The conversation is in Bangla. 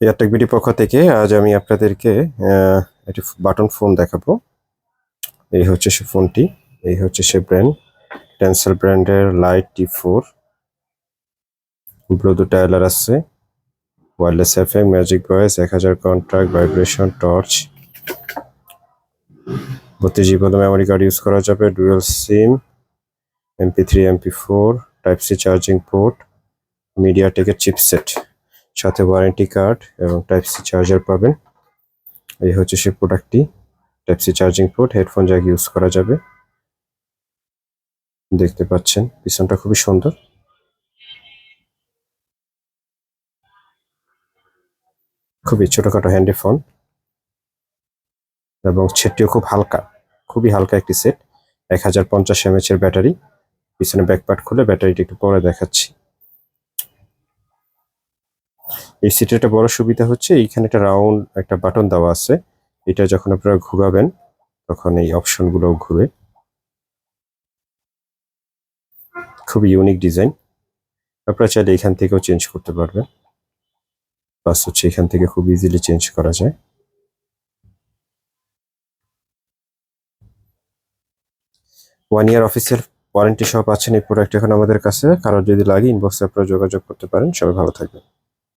এয়ারটেক বিডি পক্ষ থেকে আজ আমি আপনাদেরকে একটি বাটন ফোন দেখাবো। এই হচ্ছে সে ফোনটি, এই হচ্ছে সে ব্র্যান্ড টেন্সেল ব্র্যান্ডের লাইট টি ফোর ব্লুটুথ টাইলার আছে ওয়্যারলেস এফএম ম্যাজিক ভয়েস এক হাজার কন্ট্রাক্ট ভাইব্রেশন টর্চ বত্রিশ জিবি মেমোরি কার্ড ইউজ করা যাবে dual SIM MP three MP four type C charging port media টেকের chipset সাথে ওয়ারেন্টি কার্ড এবং টাইপ সি চার্জার পাবেন। এই হচ্ছে সেই প্রোডাক্টটি type C charging port headphone jack use করা যাবে। দেখতে পাচ্ছেন, পিছনটা খুবই সুন্দর। খুবই ছোটখাটো হ্যান্ডি ফোন এবং সেটটিও খুব হালকা, খুবই হালকা একটি সেট এক হাজার পঞ্চাশ এমএচ এর ব্যাটারি পিছনে ব্যাকপার্ট খুলে ব্যাটারিটা একটু পরে দেখাচ্ছি। এই সেটের একটা বড় সুবিধা হচ্ছে, এইখানে একটা রাউন্ড একটা বাটন দেওয়া আছে। এটা যখন আপনারা ঘুরাবেন, তখন এই অপশনগুলো ঘুরে। খুব ইউনিক ডিজাইন আপনারা চাইলে এখান থেকেও চেঞ্জ করতে পারবেন। প্লাস হচ্ছে এখান থেকে খুব ইজিলি চেঞ্জ করা যায়। ওয়ান ইয়ার অফিসিয়াল ওয়ারেন্টি সহ পাচ্ছেন এই প্রোডাক্ট এখন আমাদের কাছে। কারোর যদি লাগে ইনবক্সে আপনারা যোগাযোগ করতে পারেন। সবাই ভালো থাকবেন।